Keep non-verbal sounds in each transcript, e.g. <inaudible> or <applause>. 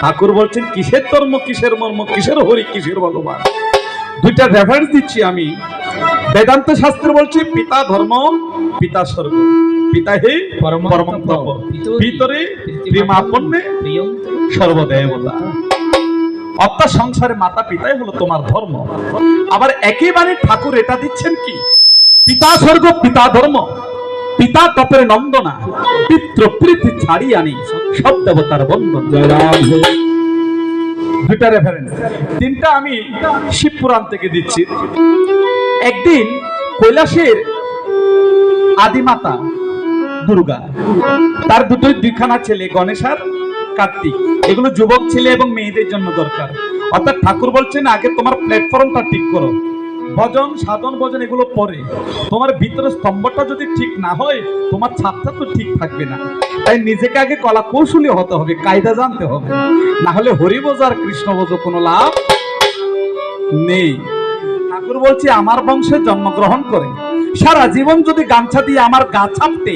ঠাকুর বলছেন কিসের ধর্ম কিসের মর্ম কিসের হরি কিসের ভগবান? দুইটা রেফারেন্স দিচ্ছি আমি। বেদান্ত শাস্ত্র বলছে পিতা ধর্ম পিতা স্বর্গ। পিতা হে পরম প্রেমাপন্নে সর্বদেবতা। অর্থাৎ সংসারে মাতা পিতাই হলো তোমার ধর্ম। আবার একেবারে ঠাকুর এটা দিচ্ছেন কি? পিতা স্বর্গ পিতা ধর্ম। পিতা তপের নন্দনা, পিতৃ প্রীতি ছাড়ি আনি, সব দেবতার বন্ধন দুইটা রেফারেন্স তিনটা আমি শিবপুরাণ থেকে দিচ্ছি। একদিন কৈলাসের আদিমাতা দুর্গা, তার দুটোই দুইখানা ছেলে গণেশ আর কার্তিক। এগুলো যুবক ছেলে এবং মেয়েদের জন্য দরকার। অর্থাৎ ঠাকুর বলছেন, আগে তোমার প্ল্যাটফর্মটা ঠিক করো। ভজন, সাধন, ভজন এগুলো পরে তোমার ভিতরে স্তম্ভটা যদি ঠিক না হয়, তোমার ছাদটা তো ঠিক থাকবে না। তাই নিজেকে আগে কলা কৌশলী হতে হবে, কায়দা জানতে হবে। না হলে হরিবোঝ আর কৃষ্ণ বোঝো কোনো লাভ নেই। ঠাকুর বলছে, আমার বংশে জন্মগ্রহণ করে, সারা জীবন যদি গামছা দিয়ে আমার গা ছাপতে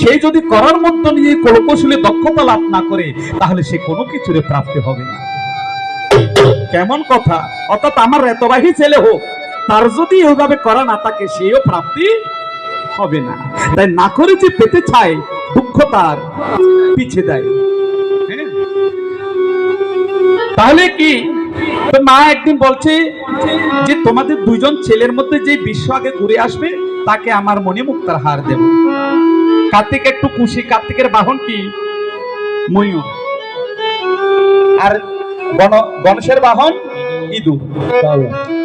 সেই যদি করার মধ্য নিয়ে কৌশলে দক্ষতা লাভ না করে, তাহলে সে কোনো কিছুরে প্রাপ্তি হবে না। কেমন কথা? অর্থাৎ আমার রেতবাহী ছেলে হোক তার যদি ওইভাবে করা না থাকে সেও প্রাপ্তি হবে না। তাই না করে যে পেতে চায় দুঃখ তার পিছে দেয়। হ্যাঁ? তাহলে কি? মা একদিন বলছে যে তোমাদের দুজন ছেলের মধ্যে যে বিশ্ব আগে ঘুরে আসবে তাকে আমার মনে মুক্তার হার দেব। কার্তিক একটু খুশি। কার্তিকের বাহন কি? ময়ূর। আর গণ গণেশের বাহন ইঁদুর।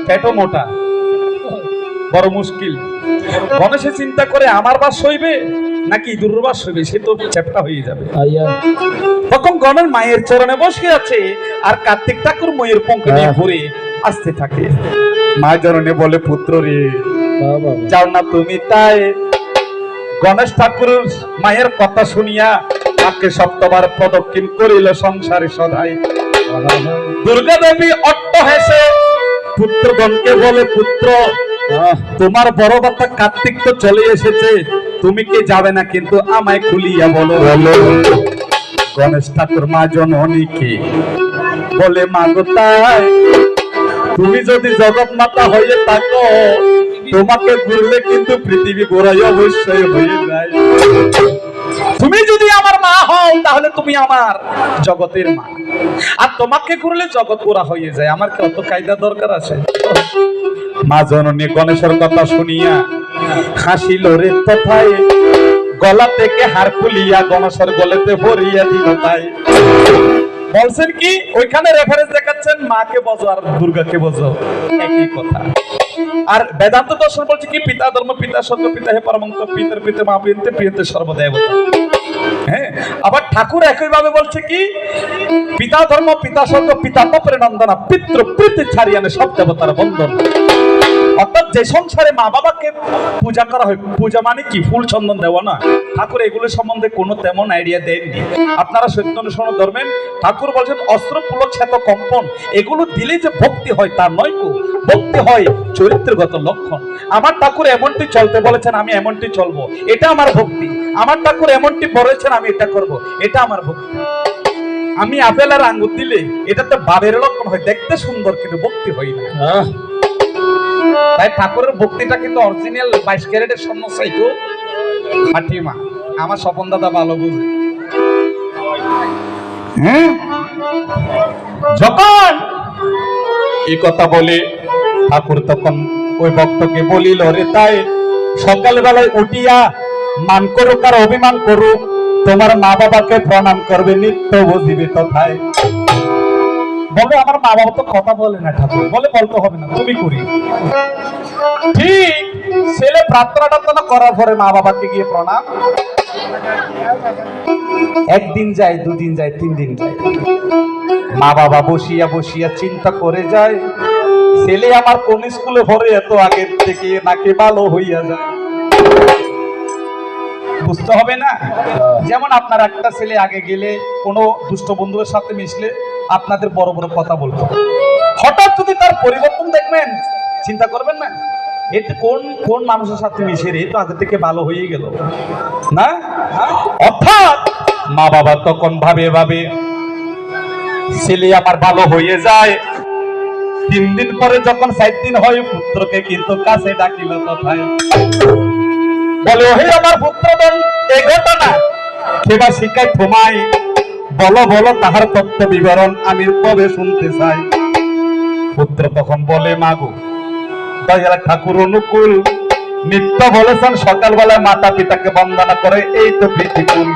পেটো মোটা। বড় মুশকিল। গণেশে চিন্তা করে আমার বাস হইবে নাকি ইঁদুরের বাস হইবে? সে তো চ্যাপটা হয়ে যাবে। তখন গণের মায়ের চরণে বসে আছে আর কার্তিক ঠাকুর ময়ের পঙ্ক নিয়ে ঘুরে আসতে থাকে। মা চরণে বলে পুত্র রে যাও না তুমি তাই। গণেশ ঠাকুর মায়ের কথা শুনিয়া তাকে সপ্তবার প্রদক্ষিণ করিল সংসারে সদাই। দুর্গা দেবী অট্ট হেসে পুত্রগণকে বলে পুত্র তোমার বড় কথা কার্তিক তো চলে এসেছে। তুমি কি যাবে না কিন্তু আমায় খুলিয়া বলো। গণেশ ঠাকুর মা জননীকে বলে মা তাই তুমি যদি জগৎ মাতা হয়ে থাকো তোমাকে ঘুরলে কিন্তু পৃথিবী ঘোরাই অবশ্যই হয়ে যায়। তুমি যদি আমার মা হও, তাহলে তুমি আমার জগতের মা। আর তোমাকে ঘুরলে জগৎ পুরা হয়ে যায়। আমার কি অত কায়দা দরকার আছে? মা জননী গণেশের কথা শুনিয়া হাসিল রে তথায়। গলা থেকে হার খুলিয়া গণেশের গলেতে ভরিয়া দিল তাই। বলছেন কি, ওইখানে রেফারেন্স দেখাচ্ছেন, মাকে বোঝো আর দুর্গাকে বোঝো। একই কথা। আর বেদান্ত দর্শন বলছে কি, পিতা ধর্ম, পিতা স্বর্গ, পিতা হে পরমন্ত পিতর পিতা মা পিতে প্রিয়তে সর্বদেবতা। হ্যাঁ আবার ঠাকুর একই ভাবে বলছে কি? পিতা ধর্ম, পিতা সঙ্গ পিতা তপরে নন্দনা, পিতৃ প্রীতি ছাড়িয়ানে সব দেবতার বন্ধন। অর্থাৎ যে সংসারে মা বাবাকে পূজা করা হয়, পূজা মানে কি? ফুল চন্দন দেওয়া না। ঠাকুর এগুলো সম্বন্ধে কোনো তেমন আইডিয়া দেননি। আপনারা সত্যানুসরণ ধর্মেন, ঠাকুর বলছেন, অস্ত্র, পুলক খ্যাত কম্পন, এগুলো দিলে যে ভক্তি হয়, তা নয় কো। ভক্তি হয় চরিত্রগত লক্ষণ। আমার ঠাকুর এমনটি চলতে বলেছেন, আমি এমনটি চলবো। এটা আমার ভক্তি। আমার ঠাকুর এমনটি বলেছেন, আমি এটা করব। এটা আমার ভক্তি। আমি আপেল আর আঙ্গুর দিলে এটা তো বাবের লক্ষণ হয়। দেখতে সুন্দর, কিন্তু ভক্তি হয় না। তাই ঠাকুরের ভক্তিটা কিন্তু অরিজিনাল বাইশ ক্যারেটের স্বর্ণ চাইতো ফাটিমা, আমার স্বপন দাদা ভালো বুঝে। হ্যাঁ? যখন এই কথা বলে, ঠাকুর তখন ওই ভক্তকে বলিল, রে তাই সকালবেলায় উঠিয়া মান করুক আর অভিমান করুক, তোমার মা বাবাকে প্রণাম করবে, নিত্য বুঝিবে তথায়। বলে আমার মা বাবা তো কথা বলে না ঠাকুর, বলে বলতে হবে না, তুমি করি। ঠিক ছেলে প্রার্থনা টার্থনা করার পরে মা বাবাকে গিয়ে প্রণাম। একদিন যায়, দুদিন যায় তিন দিন যায়। মা বাবা বসিয়া বসিয়া চিন্তা করে যায়, ছেলে আমার কোন স্কুলে ভরে এত আগের থেকে নাকি ভালো হইয়া যায়। বুঝতে হবে না? যেমন আপনার একটা ছেলে আগে গেলে কোনো দুষ্ট বন্ধুদের সাথে মিশলে আপনাদের বড় বড় কথা বলতো হঠাৎ যদি তার পরিবর্তন দেখবেন, চিন্তা করবেন না। এতে কোন কোন মানুষের সাথে মিশে রে? তো থেকে ভালো হয়ে গেল। না? অর্থাৎ মা বাবা তখন ভাবে ভাবে, ছেলে আমার ভালো হয়ে যায়। তিন দিন পরে যখন সাত দিন হয়, পুত্রকে কিন্তু কাছে ডাকিল তথায় বলে হে আমার পুত্রদন এ ঘটনা। কেবা শিখায় থমাই বলো বলো, তাহার তত্ত্ব বিবরণ আমি কবে শুনতে চাই? পুত্র তখন বলে মাগো দয়াল ঠাকুর অনুকূল, নিত্য বলেছেন সকালবেলায় মাতা পিতাকে বন্দনা করে, এই তো প্রীতিকুল।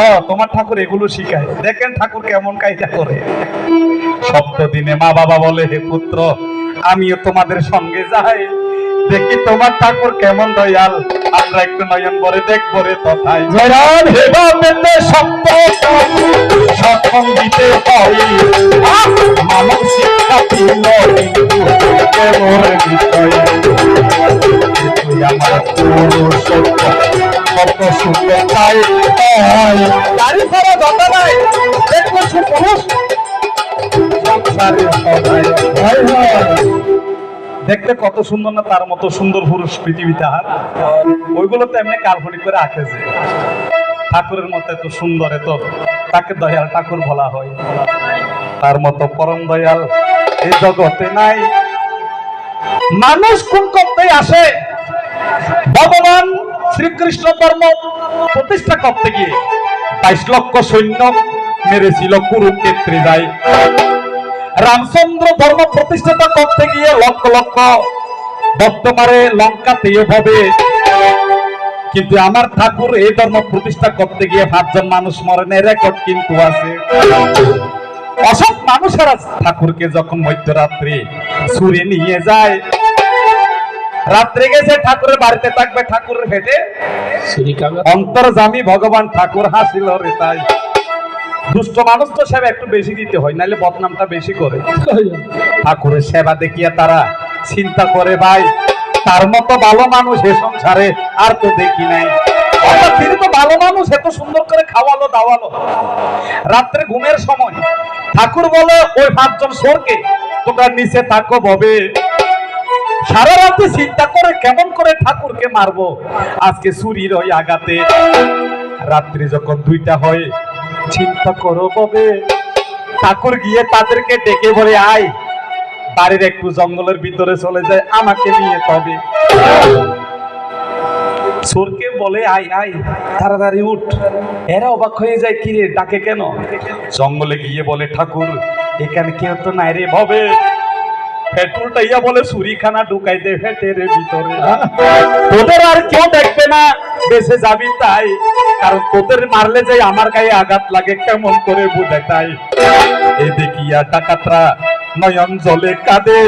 ও তোমার ঠাকুর এগুলো শিখায়। দেখেন ঠাকুর কেমন কায়দা করে। সপ্তদিনে মা বাবা বলে, হে পুত্র, আমিও তোমাদের সঙ্গে যাই। দেখি তোমার ঠাকুর কেমন দয়াল। আমরা একটু নয়ন বরে দেখব রে তথায়। জয়রাম হেবা পেতে সপ্ত সৎসঙ্গীতে পাই আহ! মানব শিক্ষা দিল কেমন বিষয় আমার কত সুন্দর চাই গাড়ি ছাড়া কথা নাই। দেখব সুপুরুষ। সংসারে সবাই হয় হয়। দেখতে কত সুন্দর না তার মতো সুন্দর পুরুষ পৃথিবীতে আর। ওইগুলো তো এমনি কাল্পনিক করে আঁকেছে ঠাকুরের মতো এত সুন্দর, এত তাকে দয়াল ঠাকুর বলা হয়। তার মতো পরম দয়াল এই জগতে নাই। মানুষ কোন করতে আসে? ভগবান শ্রীকৃষ্ণ ধর্ম প্রতিষ্ঠা করতে গিয়ে বাইশ লক্ষ সৈন্য মেরেছিল কুরুক্ষেত্রে যায়। রামচন্দ্র ধর্ম প্রতিষ্ঠাতা করতে লক্ষ লক্ষ বর্তমানে লঙ্কাতে এভাবে। কিন্তু আমার ঠাকুর এই ধর্ম প্রতিষ্ঠা করতে গিয়ে পাঁচজন মানুষ মরণের রেকর্ড কিন্তু আছে। অসৎ মানুষেরা ঠাকুরকে যখন মধ্যরাত্রি ছুরি নিয়ে যায় রাত্রে গেছে ঠাকুরের বাড়িতে থাকবে ঠাকুরের হেঁটে অন্তর্জামী ভগবান ঠাকুর হাসিল রে তাই। দুষ্ট মানুষ তো সেবা একটু বেশি দিতে হয়, নাহলে বদনামটা বেশি করে। ঠাকুরের সেবা দেখিয়া তারা চিন্তা করে, ভাই, তার মতো ভালো মানুষ এ সংসারে আর তো দেখি নাই। তিনি তো ভালো মানুষ, এত সুন্দর করে খাওয়ালো, দাওয়ালো। রাত্রে ঘুমের সময় ঠাকুর বলে, ওই পাঁচজন সোরকে তোমরা নিচে থাকো ববে। সারা রাতে চিন্তা করে, কেমন করে ঠাকুরকে মারবো? আজকে চুরির ওই আঘাতে। রাত্রি যখন দুইটা হয় চিন্তা করো ববে ঠাকুর গিয়ে তাদেরকে ডেকে বলে, আয়, বাড়ির একটু জঙ্গলের ভিতরে চলে যায়, আমাকে নিয়ে তবে। সোরকে বলে আই আই তাড়াতাড়ি উঠ। এরা অবাক হয়ে যায়, কিরে, ডাকে কেন? জঙ্গলে গিয়ে বলে, ঠাকুর, এখানে কেউ তো নাই রে, ভবে। পেট্রোলটা বলে, ছুরিখানা ঢুকাই দে ফেটের ভিতরে। তোদের আর কেউ দেখবে না। বেঁচে যাবি তাই? কারণ তোদের মারলে যে আমার গায়ে আঘাত লাগে, কেমন করে বুঝে তাই? এ দেখিয়া ডাকাতরা নয়ন জলে কাঁদে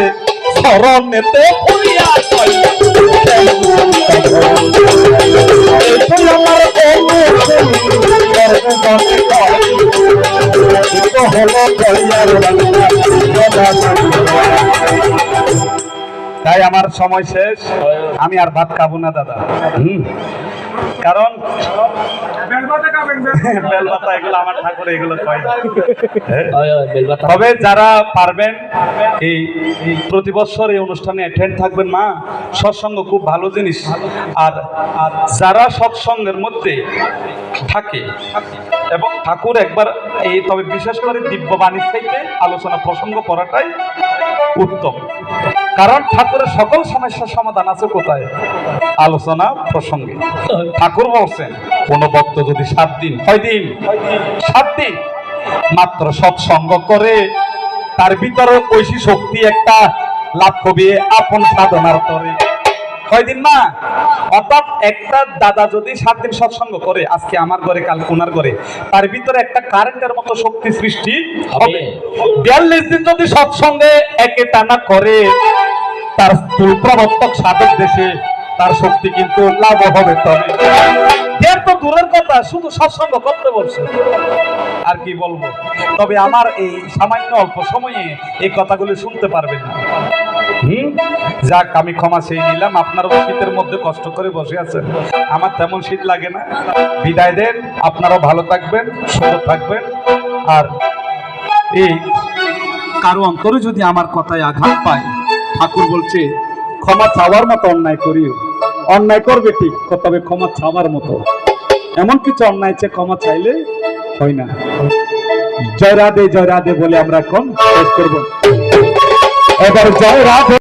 তাই আমার সময় শেষ। আমি আর ভাত খাব না, দাদা। হুম। কারণ <laughs> বেলপাতা এগুলো আমার ঠাকুর এগুলো কয় না। হ্যাঁ। তবে যারা পারবেন এই প্রতি বছর এই অনুষ্ঠানে অ্যাটেন্ড থাকবেন মা সৎসঙ্গ খুব ভালো জিনিস আর আর যারা সৎসঙ্গের মধ্যে থাকে এবং ঠাকুর একবার এই তবে বিশেষ করে দিব্যবাণীর থেকে আলোচনা প্রসঙ্গ করাটাই উত্তম। কারণ ঠাকুরের সকল সমস্যার সমাধান আছে কোথায়? আলোচনা, প্রসঙ্গে। ঠাকুর বলছেন, কোন ভক্ত যদি সাত দিন, কয় দিন? সাত দিন। মাত্র সৎসঙ্গ করে তার ভিতরে ঐশী শক্তি একটা লাভ করবে আপন সাধনার তরে কয়দিন না অর্থাৎ একটা দাদা যদি সাত দিন সৎসঙ্গ করে আজকে আমার ঘরে কাল কোনার ঘরে তার ভিতরে একটা কারেন্টের মতো শক্তি সৃষ্টি হবে। বিয়াল্লিশ দিন যদি সৎসঙ্গে একে টানা করে তার প্রবর্তক সাধক দেশে তার শক্তি কিন্তু লাভ হবে তবে। এর তো দূরের কথা শুধু সৎসঙ্গ করতে বলছে। আর কি বলব? তবে আমার এই সামান্য অল্প সময়ে এই কথাগুলি শুনতে পারবেন না। হুম? যাক, আমি ক্ষমা চেয়ে নিলাম। আপনারা শীতের মধ্যে কষ্ট করে বসে আছেন। আমার তেমন শীত লাগে না। বিদায় দেন। আপনারা ভালো থাকবেন সুন্দর থাকবেন। আর এই কারও অন্তরে যদি আমার কথায় আঘাত পায়, ঠাকুর বলছে, ক্ষমা চাওয়ার মতো অন্যায় করিও। অন্যায় করবে ঠিক, তবে ক্ষমা চাওয়ার মতো। এমন কিছু অন্যায় চেয়ে ক্ষমা চাইলে হয় না। জয় রাধে জয় রাধে বলে আমরা এখন শেষ করব। এবার জয় রাধে